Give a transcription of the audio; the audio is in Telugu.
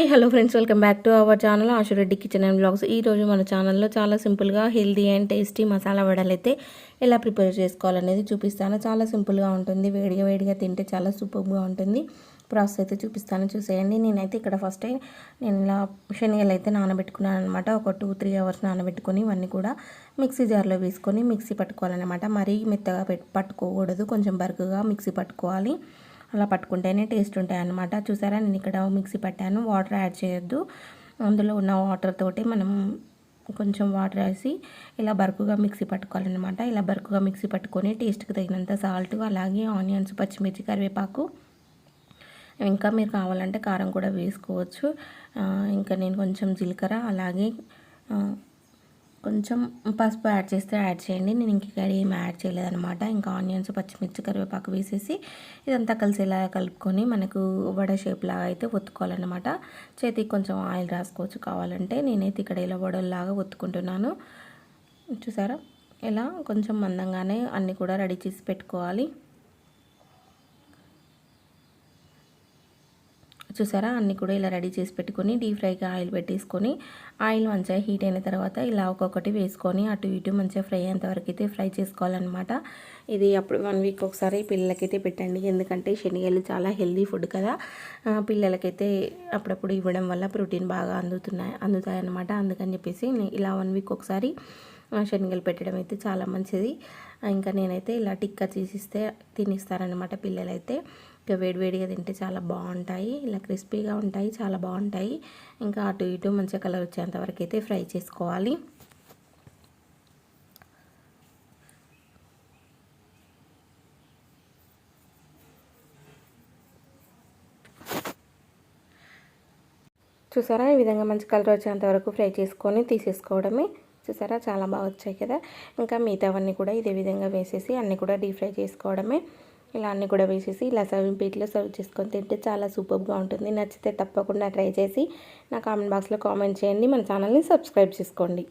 Hi hello friends welcome back to our channel Ashu Reddy kitchen and blogs ఈరోజు మన ఛానల్లో చాలా సింపుల్గా హెల్దీ అండ్ టేస్టీ మసాలా వడలు అయితే ఎలా ప్రిపేర్ చేసుకోవాలనేది చూపిస్తాను. చాలా సింపుల్గా ఉంటుంది వేడిగా వేడిగా తింటే చాలా సూపర్గా ఉంటుంది. ప్రాసెస్ అయితే చూపిస్తాను చూసేయండి. నేనైతే ఇక్కడ ఫస్ట్ నేను ఇలా శనగలు అయితే నానబెట్టుకున్నాను అనమాట ఒక టూ త్రీ అవర్స్ నానబెట్టుకొని ఇవన్నీ కూడా మిక్సీ జార్లో వేసుకొని మిక్సీ పట్టుకోవాలన్నమాట. మరీ మెత్తగా పట్టుకోకూడదు కొంచెం బరుకుగా మిక్సీ పట్టుకోవాలి. అలా పట్టుకుంటేనే టేస్ట్ ఉంటాయి అన్నమాట చూసారా? నేను ఇక్కడ మిక్సీ పట్టాను. వాటర్ యాడ్ చేయొద్దు. అందులో ఉన్న వాటర్ తోటి మనం కొంచెం వాటర్ వేసి ఇలా బరుకుగా మిక్సీ పట్టుకోవాలన్నమాట. ఇలా బరుకుగా మిక్సీ పట్టుకొని టేస్ట్కి తగినంత సాల్ట్ అలాగే ఆనియన్స్ పచ్చిమిర్చి కరివేపాకు ఇంకా మీరు కావాలంటే కారం కూడా వేసుకోవచ్చు. ఇంకా నేను కొంచెం జీలకర్ర అలాగే కొంచెం పసుపు యాడ్ చేస్తే యాడ్ చేయండి. నేను ఇంక ఇక్కడ ఏం యాడ్ చేయలేదనమాట ఇంకా ఆనియన్స్ పచ్చిమిర్చి కరివేపాకు వేసేసి ఇదంతా కలిసి ఇలా కలుపుకొని మనకు వడ షేప్ లాగా అయితే ఒత్తుకోవాలన్నమాట. చేతికి కొంచెం ఆయిల్ రాసుకోవచ్చు కావాలంటే. నేనైతే ఇక్కడ ఇలా వడల్లాగా ఒత్తుకుంటున్నాను. చూసారా? ఇలా కొంచెం మందంగానే అన్నీ కూడా రెడీ చేసి పెట్టుకోవాలి. చూసారా? అన్నీ కూడా ఇలా రెడీ చేసి పెట్టుకొని డీప్ ఫ్రైకి ఆయిల్ పెట్టేసుకొని ఆయిల్ మంచిగా హీట్ అయిన తర్వాత ఇలా ఒక్కొక్కటి వేసుకొని అటు ఇటు మంచిగా ఫ్రై అయ్యేంతవరకు అయితే ఫ్రై చేసుకోవాలన్నమాట. ఇది అప్పుడు వన్ వీక్ ఒకసారి పిల్లలకైతే పెట్టండి. ఎందుకంటే శనగలు చాలా హెల్దీ ఫుడ్ కదా. పిల్లలకైతే అప్పుడప్పుడు ఇవ్వడం వల్ల ప్రోటీన్ బాగా అందుతున్నాయి అందుతాయి అన్నమాట అందుకని చెప్పేసి ఇలా వన్ వీక్ ఒకసారి శనగలు పెట్టడం అయితే చాలా మంచిది. ఇంకా నేనైతే ఇలా టిక్కా తీసిస్తే తినిస్తారనమాట పిల్లలైతే. ఇంకా వేడివేడిగా తింటే చాలా బాగుంటాయి. ఇలా క్రిస్పీగా ఉంటాయి చాలా బాగుంటాయి. ఇంకా అటు ఇటు మంచిగా కలర్ వచ్చేంత వరకు అయితే ఫ్రై చేసుకోవాలి. చూసారా? ఈ విధంగా మంచి కలర్ వచ్చేంత వరకు ఫ్రై చేసుకొని తీసేసుకోవడమే. చూసారా చాలా బాగా వచ్చాయి కదా. ఇంకా మిగతావన్నీ కూడా ఇదే విధంగా వేసేసి అన్నీ కూడా డీప్ ఫ్రై చేసుకోవడమే. ఇలా అన్నీ కూడా వేసేసి ఇలా సర్వింగ్ ప్లేట్లో సర్వ్ చేసుకొని తింటే చాలా సూపర్గా ఉంటుంది. నచ్చితే తప్పకుండా ట్రై చేసి నా కామెంట్ బాక్స్లో కామెంట్ చేయండి. మన ఛానల్ని సబ్స్క్రైబ్ చేసుకోండి.